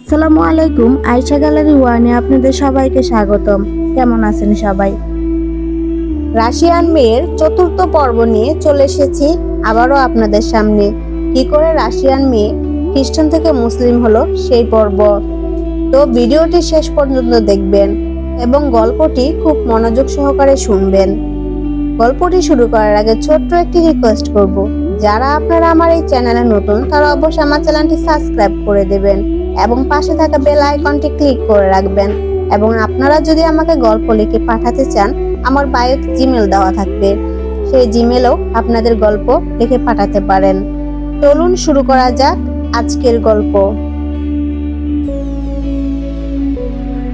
আসসালামু আলাইকুম, আয়শা গ্যালারি ওয়ানে আপনাদের সবাইকে স্বাগতম। কেমন আছেন সবাই? রাশিয়ান মেয়ের চতুর্থ পর্ব নিয়ে চলে এসেছি আবারও আপনাদের সামনে। কি করে রাশিয়ান মেয়ে খ্রিস্টান থেকে মুসলিম হলো সেই পর্ব? তো ভিডিওটি শেষ পর্যন্ত দেখবেন এবং গল্পটি খুব মনোযোগ সহকারে শুনবেন। গল্পটি শুরু করার আগে ছোট্ট একটি রিকোয়েস্ট করব। যারা আপনারা আমার এই চ্যানেলে নতুন, তারা অবশ্যই আমার চ্যানেলটি সাবস্ক্রাইব করে দেবেন। এবং পাশে থাকা বেল আইকনটি ক্লিক করে রাখবেন। এবং আপনারা যদি আমাকে গল্প লিখে পাঠাতে চান, আমার বায়োতে জিমেল দেওয়া থাকবে। সেই জিমেলেও আপনাদের গল্প লিখে পাঠাতে পারেন। চলুন শুরু করা যাক আজকের গল্প।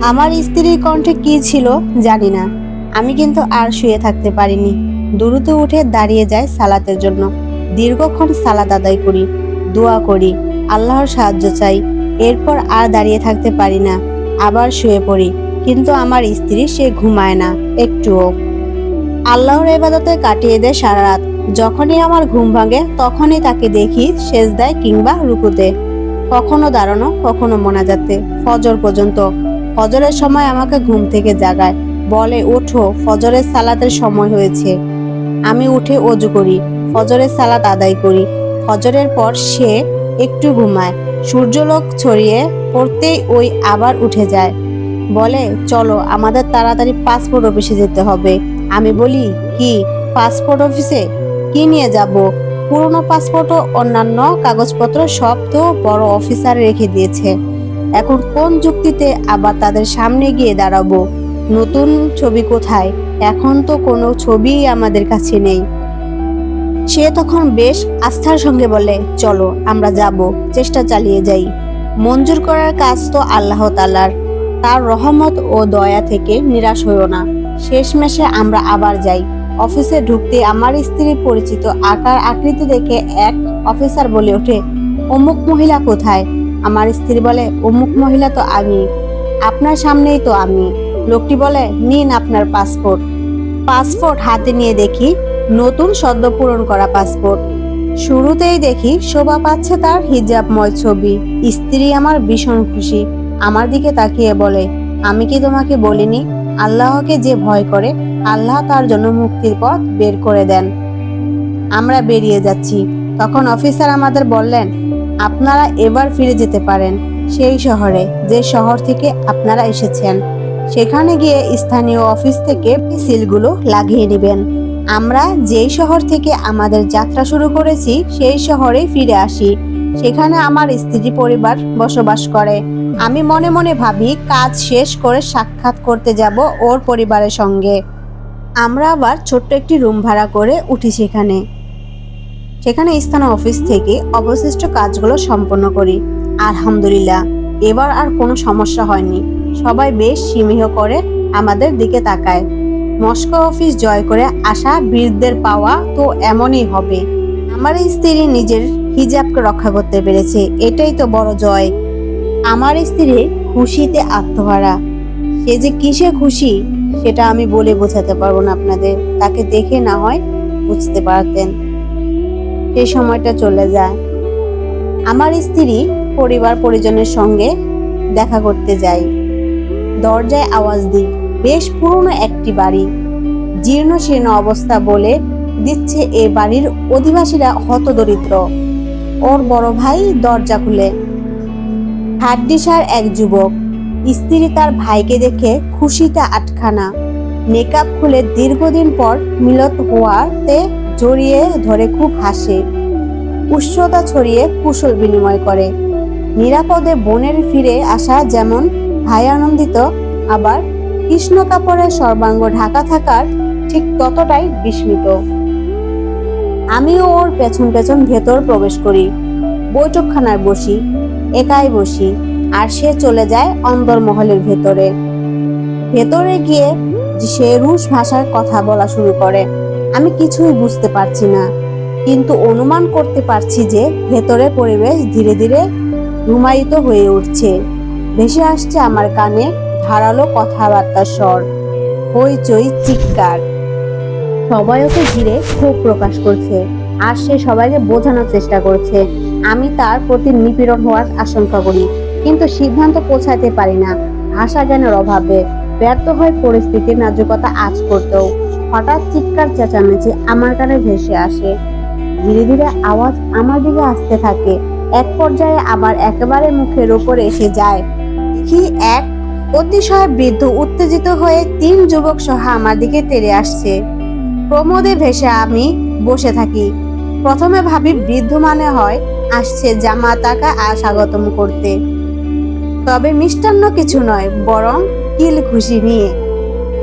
আমার স্ত্রীর কণ্ঠে কি ছিল জানি না। আমি কিন্তু আর শুয়ে থাকতে পারিনি। দ্রুত উঠে দাঁড়িয়ে যায় সালাতের জন্য। দীর্ঘক্ষণ সালাত আদায় করি, দোয়া করি, আল্লাহর সাহায্য চাই। এরপর আর দাঁড়িয়ে থাকতে পারি না। আবার শুয়ে পড়ি, কিন্তু আমার স্ত্রী সে ঘুমায় না, একটুও। আল্লাহর এবাদতে কাটিয়ে দেয় সারা রাত। যখনই আমার ঘুম ভাঙে, তখনই তাকে দেখি শেষ সেজদায় কিংবা রুকুতে। কখনো দাঁড়ানো, কখনো মোনাজাতে, ফজর পর্যন্ত। ফজরের সময় আমাকে ঘুম থেকে জাগায়, বলে, ওঠো, ফজরের সালাতের সময় হয়েছে। আমি উঠে অজু করি, ফজরের সালাত আদায় করি। ফজরের পর সে একটু ঘুমায় সূর্যলোক ছড়িয়ে পড়তেই ওই আবার উঠে যায়। বলে, চলো, আমাদের তাড়াতাড়ি পাসপোর্ট অফিসে যেতে হবে। আমি বলি, কি, পাসপোর্ট অফিসে? কি নিয়ে যাব? পুরনো পাসপোর্ট ও অন্যান্য কাগজপত্র সব তো বড় অফিসার রেখে দিয়েছে। এখন কোন যুক্তিতে আবার তাদের সামনে গিয়ে দাঁড়াবো? নতুন ছবি কোথায়? এখন তো কোনো ছবিই আমাদের কাছে নেই। সে তখন বেশ আস্থার সঙ্গে বলে, চলো, আমরা যাব, চেষ্টা চালিয়ে যাই। মঞ্জুর করার কাজ তো আল্লাহ তালার তার রহমত ও দয়া থেকে নিরাশ হইও না। শেষমেশে আমরা আবার যাই। অফিসে ঢুকতে আমার স্ত্রীর পরিচিত আকার আকৃতি দেখে এক অফিসার বলে ওঠে, অমুক মহিলা কোথায়? আমার স্ত্রী বলে, অমুক মহিলা তো আমি। আপনার সামনেই তো আমি। লোকটি বলে, নিন আপনার পাসপোর্ট। পাসপোর্ট হাতে নিয়ে দেখি নতুন সদ্য পূরণ করা পাসপোর্ট। শুরুতেই দেখি শোভা পাচ্ছে তার হিজাবময় ছবি। স্ত্রী আমার ভীষণ খুশি। আমার দিকে তাকিয়ে বলে, আমি কি তোমাকে বলিনি? আল্লাহকে যে ভয় করে, আল্লাহ তার জন্য মুক্তির পথ বের করে দেন। আমরা বেরিয়ে যাচ্ছি। তখন অফিসার আমাদের বললেন, আপনারা এবার ফিরে যেতে পারেন। সেই শহরে, যে শহর থেকে আপনারা এসেছেন। সেখানে গিয়ে স্থানীয় অফিস থেকে সিলগুলো লাগিয়ে নেবেন। আমরা যেই শহর থেকে আমাদের যাত্রা শুরু করেছি, সেই শহরেই ফিরে আসি। সেখানে আমার স্ত্রী পরিবার বসবাস করে। আমি মনে মনে ভাবি, কাজ শেষ করে সাক্ষাৎ করতে যাব ওর পরিবারের সঙ্গে। আমরা আবার ছোট্ট একটি রুম ভাড়া করে উঠি সেখানে। সেখানে স্থানীয় অফিস থেকে অবশিষ্ট কাজগুলো সম্পন্ন করি। আলহামদুলিল্লাহ, এবার আর কোনো সমস্যা হয়নি। সবাই বেশ সীমিহ করে আমাদের দিকে তাকায়। মস্কো অফিস জয় করে আসা বীরদের পাওয়া তো এমনই হবে। আমার স্ত্রী নিজের হিজাবকে রক্ষা করতে পেরেছে, এটাই তো বড় জয়। আমার স্ত্রী খুশিতে আত্মহারা। সে যে কিসে খুশি, সেটা আমি বলে বোঝাতে পারব না আপনাদের। তাকে দেখে না হয় বুঝতে পারতেন। সেই সময়টা চলে যায়। আমার স্ত্রী পরিবার পরিজনের সঙ্গে দেখা করতে যায়। দরজায় আওয়াজ দিই। বেশ পুরনো একটি বাড়ি। জীর্ণ শীর্ণ অবস্থা বলে দিচ্ছে এ বাড়ির অধিবাসীরা হতদরিদ্র। ওর বড় ভাই দরজা খুলে। হাড্ডিসার এক যুবক। স্ত্রী তার ভাইকে দেখে খুশিতে আটখানা। মেকআপ খুলে দীর্ঘদিন পর মিলত হওয়াতে জড়িয়ে ধরে খুব হাসে। উষ্ণতা ছড়িয়ে কুশল বিনিময় করে। নিরাপদে বনের ফিরে আসা যেমন ভাই আনন্দিত আবার কৃষ্ণ কাপড়ের সর্বাঙ্গ ঢাকা থাকার ঠিক ততটাই বিস্মিত। আমিও ওর পেছন পেছন ভেতর প্রবেশ করি। বৈঠকখানায় বসি, একাই বসি, আর সে চলে যায় অন্দরমহলের ভেতরে। ভেতরে গিয়ে সে রুশ ভাষায় কথা বলা শুরু করে। আমি কিছুই বুঝতে পারছি না, কিন্তু অনুমান করতে পারছি যে ভেতরে পরিবেশ ধীরে ধীরে রুমায়িত হয়ে উঠছে। ভেসে আসছে আমার কানে ধারালো কথাবার্তার স্বর, হইচই, চিৎকার। সবাই ওকে ঘিরে ক্ষোভ প্রকাশ করছে, আর সে সবাইকে বোঝানোর চেষ্টা করছে। আমি তার প্রতি নিপীড়ন হওয়ার আশঙ্কা করি, কিন্তু সিদ্ধান্ত পৌঁছাতে পারি না। ভাষা জ্ঞানের অভাবে ব্যর্থ হয় পরিস্থিতির নাজুকতা আজ করতেও। হঠাৎ চিৎকার চেঁচামেচি আমার কানে ভেসে আসে। ধীরে ধীরে আওয়াজ আমার দিকে আসতে থাকে। এক পর্যায়ে আবার একেবারে মুখের উপর এসে যায়। দেখি এক অতিশয় বৃদ্ধ, উত্তেজিত হয়ে তিন যুবক সহ আমার দিকে তেড়ে আসছে। প্রমোদে ভেসে আমি বসে থাকি। প্রথমে ভাবি বৃদ্ধ মানে হয়, আসছে জামা টাকা আর স্বাগতম করতে। তবে মিষ্টান্ন কিছু নয়, বরং কিল খুশি নিয়ে।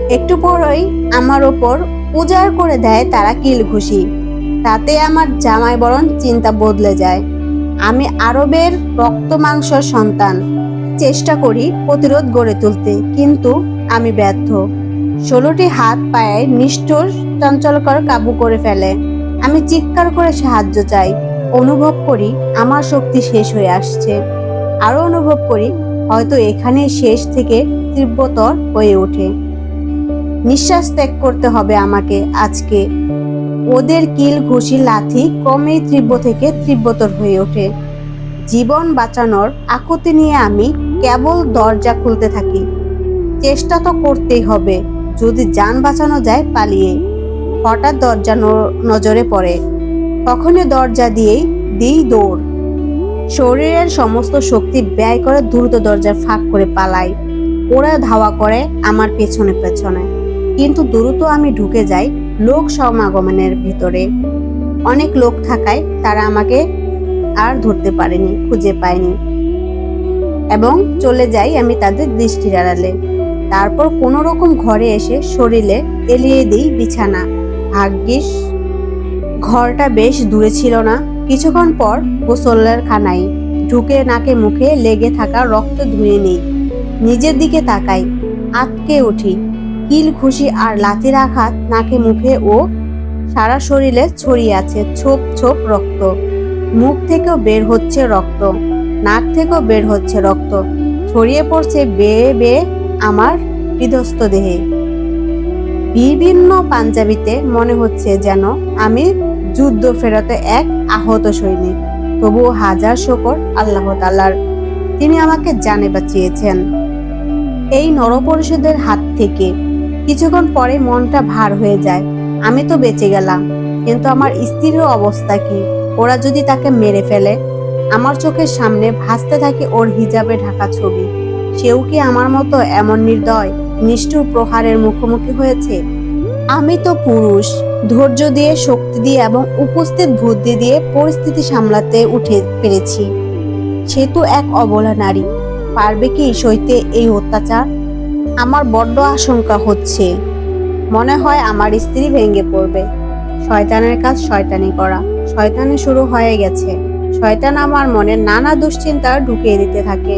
একটু পরই আমার ওপর উজাড় করে দেয় তারা কিল খুশি তাতে আমার জামাই বরং চিন্তা বদলে যায়। আমি আরবের রক্ত মাংস সন্তান। চেষ্টা করি প্রতিরোধ গড়ে তুলতে, কিন্তু আমি ব্যর্থ। ষোলোটি হাত পায়ে নিষ্ঠুর চঞ্চলকর কাবু করে ফেলে। আমি চিৎকার করে সাহায্য চাই, অনুভব করি আমার শক্তি শেষ হয়ে আসছে। আরও অনুভব করি, হয়তো এখানে শেষ থেকে তীব্রতর হয়ে ওঠে। নিঃশ্বাস ত্যাগ করতে হবে আমাকে আজকে। ওদের কিল ঘুষি লাথি কমেই তীব্র থেকে তীব্রতর হয়ে ওঠে। জীবন বাঁচানোর আকুতি নিয়ে আমি কেবল দরজা খুলতে থাকি। চেষ্টা তো করতেই হবে, যদি যান বাঁচানো যায় পালিয়ে। হঠাৎ দরজা নজরে পড়ে। তখনই দরজা দিয়েই দিই দৌড়। শরীরের সমস্ত শক্তি ব্যয় করে দ্রুত দরজার ফাঁক করে পালাই। ওরা ধাওয়া করে আমার পেছনে পেছনে। কিন্তু দ্রুত আমি ঢুকে যাই লোক সমাগমনের ভিতরে। অনেক লোক থাকায় তারা আমাকে আর ধরতে পারেনি, খুঁজে পায়নি। এবং চলে যাই আমি তাদের দৃষ্টির আড়ালে। তারপর কোনো রকম ঘরে এসে শরীরে এলিয়ে দিই বিছানা। ভাগ্যিস, ঘরটা বেশ দূরে ছিল না। কিছুক্ষণ পর গোসলের খানায় ঢুকে নাকে মুখে লেগে থাকা রক্ত ধুয়ে নিই। নিজের দিকে তাকাই আটকে উঠি। কিল খুশি আর লাথির আঘাত নাকে মুখে ও সারা শরীরে ছড়িয়ে আছে ছোপ ছোপ রক্ত। মুখ থেকেও বের হচ্ছে রক্ত। নাক থেকেও বের হচ্ছে রক্ত। ছড়িয়ে পড়ছে বেয়ে বেয়ে আমার বিধ্বস্ত দেহে। বিভিন্ন পাঞ্জাবিতে মনে হচ্ছে যেন আমি যুদ্ধ ফেরাতে এক আহত সৈনিক, তবুও হাজার শকর আল্লাহ তাল্লার তিনি আমাকে জানে বাঁচিয়েছেন। এই নরপরিষদের হাত থেকে কিছুক্ষণ পরে মনটা ভার হয়ে যায়। আমি তো বেঁচে গেলাম, কিন্তু আমার স্ত্রীর অবস্থা কি? ওরা যদি তাকে মেরে ফেলে আমার চোখের সামনে ভাসতে থাকে ওর হিজাবে ঢাকা ছবি। সেও কি আমার মতো এমন নির্দয়, নিষ্ঠুর প্রহারের মুখোমুখি হয়েছে? আমি তো পুরুষ, ধৈর্য দিয়ে, শক্তি দিয়ে এবং উপস্থিত বুদ্ধি দিয়ে পরিস্থিতি সামলাতে উঠে পেরেছি। সে তো এক অবলা নারী। পারবে কি সইতে এই অত্যাচার? আমার বড্ড আশঙ্কা হচ্ছে। মনে হয় আমার স্ত্রী ভেঙে পড়বে। শয়তানের কাজ শয়তানি করা। শয়তানি শুরু হয়ে গেছে। শয়তান আমার মনে নানা দুশ্চিন্তা ঢুকিয়ে দিতে থাকে।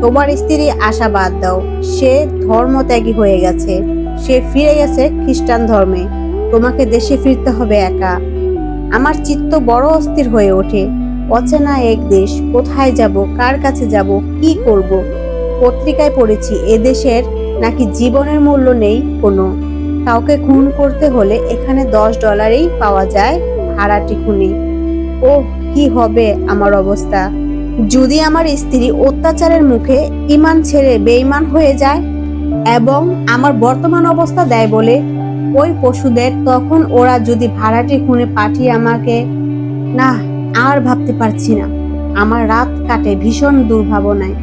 তোমার স্ত্রী আশা বাদ দাও। সে ধর্মত্যাগী হয়ে গেছে। সে ফিরে গেছে খ্রিস্টান ধর্মে। তোমাকে দেশে ফিরতে হবে একা। আমার চিত্ত বড় অস্থির হয়ে ওঠে। অচেনা এক দেশ, কোথায় যাব? কার কাছে যাব? কি করব? পত্রিকায় পড়েছি এদেশের নাকি জীবনের মূল্য নেই কোনো। কাউকে খুন করতে হলে এখানে দশ ডলারেই পাওয়া যায় ভাড়াটি খুনি। ও কি হবে আমার অবস্থা? যদি আমার স্ত্রী অত্যাচারের মুখে ইমান ছেড়ে বেঈমান হয়ে যায় এবং আমার বর্তমান অবস্থা দেয় বলে ওই পশুদের, তখন ওরা যদি ভাড়াটি খুনে পাঠিয়ে আমাকে, না, আর ভাবতে পারছি না। আমার রাত কাটে ভীষণ দুর্ভাবনায়।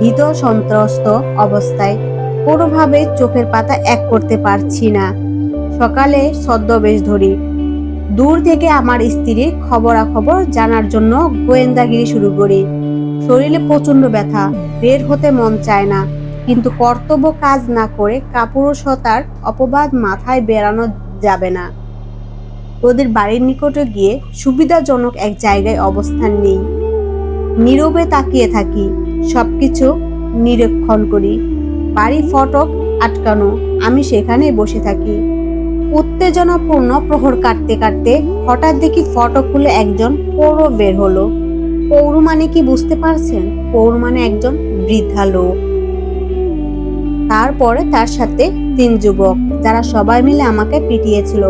ভীত সন্ত্রস্ত অবস্থায় কোনোভাবে চোখের পাতা এক করতে পারছি না। সকালে ছদ্মবেশ ধরি। দূর থেকে আমার স্ত্রীর খবরাখবর জানার জন্য গোয়েন্দাগিরি শুরু করি। শরীরে প্রচণ্ড ব্যথা, বের হতে মন চায় না, কিন্তু কর্তব্য কাজ না করে কাপুরুষতার অপবাদ মাথায় বেরানো যাবে না। ওদের বাড়ির নিকটে গিয়ে সুবিধাজনক এক জায়গায় অবস্থান নেই। নীরবে তাকিয়ে থাকি, সবকিছু নিরীক্ষণ করি। বাড়ি ফটক আটকানো, আমি সেখানে বসে থাকি। উত্তেজনাপূর্ণ প্রহর কাটতে কাটতে হঠাৎ দেখি ফটক খুলে একজন পৌর বের হলো। পৌর মানে কি বুঝতে পারছেন? পৌর মানে একজন বৃদ্ধা লোক। তারপরে তার সাথে তিন যুবক, যারা সবাই মিলে আমাকে পিটিয়েছিল।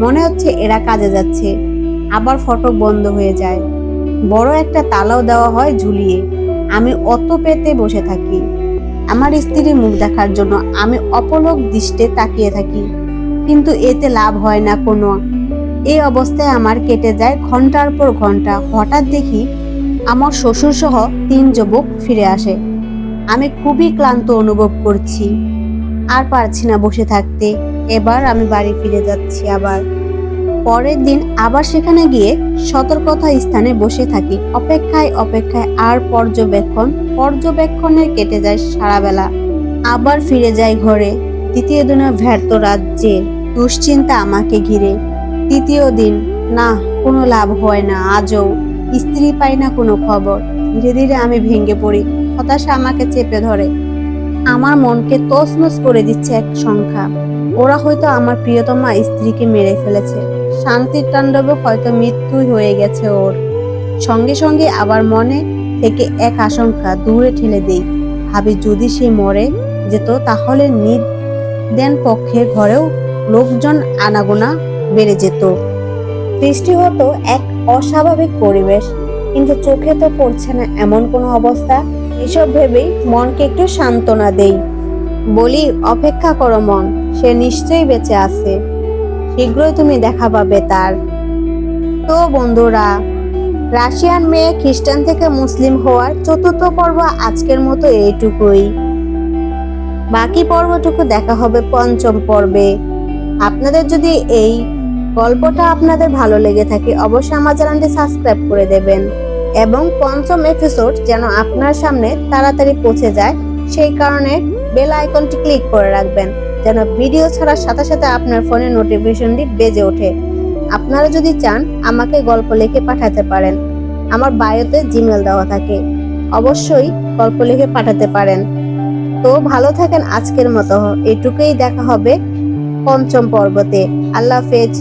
মনে হচ্ছে এরা কাজে যাচ্ছে। আবার ফটক বন্ধ হয়ে যায়। বড় একটা তালাও দেওয়া হয় ঝুলিয়ে। আমি অত পেতে বসে থাকি। আমার স্ত্রীর মুখ দেখার জন্য আমি অপলক দৃষ্টে তাকিয়ে থাকি। কিন্তু এতে লাভ হয় না কোনো। এই অবস্থায় আমার কেটে যায় ঘণ্টার পর ঘণ্টা হঠাৎ দেখি আমার শ্বশুর সহ তিন যুবক ফিরে আসে। আমি খুবই ক্লান্ত অনুভব করছি। আর পারছি না বসে থাকতে। এবার আমি বাড়ি ফিরে যাচ্ছি আবার। পরের দিন আবার সেখানে গিয়ে সতর্কতা স্থানে বসে থাকি। অপেক্ষায় অপেক্ষায় আর পর্যবেক্ষণ পর্যবেক্ষণে কেটে যায় সারাবেলা। আবার ফিরে যাই ঘরে। দ্বিতীয় দিনে ব্যর্থ রাজ্যে দুশ্চিন্তা আমাকে ঘিরে। তৃতীয় দিন, না, কোনো লাভ হয় না, আজও। স্ত্রী পাই না কোনো খবর। ধীরে ধীরে আমি ভেঙে পড়ি, হতাশা আমাকে চেপে ধরে। আমার মনকে তছনছ করে দিচ্ছে এক সংখ্যা। ওরা হয়তো আমার প্রিয়তমা স্ত্রীকে মেরে ফেলেছে। শান্তির তাণ্ডবে হয়তো মৃত্যুই হয়ে গেছে ওর। সঙ্গে সঙ্গে আবার মনে থেকে এক আশঙ্কা দূরে ঠেলে দেই। ভাবি যদি সে মরে যেত তাহলে নিদ দেন পক্ষে ঘরেও লোকজন আনাগোনা বেড়ে যেত। সৃষ্টি হতো এক অস্বাভাবিক পরিবেশ, কিন্তু চোখে তো পড়ছে না এমন কোনো অবস্থা। এসব ভেবেই মনকে একটু সান্ত্বনা দেই। বলি, অপেক্ষা করো মন, সে নিশ্চয়ই বেঁচে আছে। শীঘ্রই তুমি দেখা পাবে তার। তো বন্ধুরা রাশিয়ান মেয়ে খ্রিস্টান থেকে মুসলিম হওয়ার চতুর্থ পর্ব আজকের মতো এইটুকুই। বাকি পর্বটুকু দেখা হবে পঞ্চম পর্বে। আপনাদের যদি এই গল্পটা আপনাদের ভালো লেগে থাকে, অবশ্যই আমার চ্যানেলটি সাবস্ক্রাইব করে দেবেন এবং পঞ্চম এপিসোড যেন আপনার সামনে তাড়াতাড়ি পৌঁছে যায়, সেই কারণে বেল আইকনটি ক্লিক করে রাখবেন, যেন ভিডিও ছাড়ার সাথে সাথে আপনার ফোনে নোটিফিকেশনটি বেজে ওঠে। আপনারা যদি চান আমাকে গল্প লিখে পাঠাতে পারেন, আমার বায়োতে জিমেল দেওয়া থাকে, অবশ্যই গল্প লিখে পাঠাতে পারেন। তো ভালো থাকেন আজকের মতো, এটুকুই দেখা হবে পঞ্চম পর্বতে। আল্লাহ হাফেজ।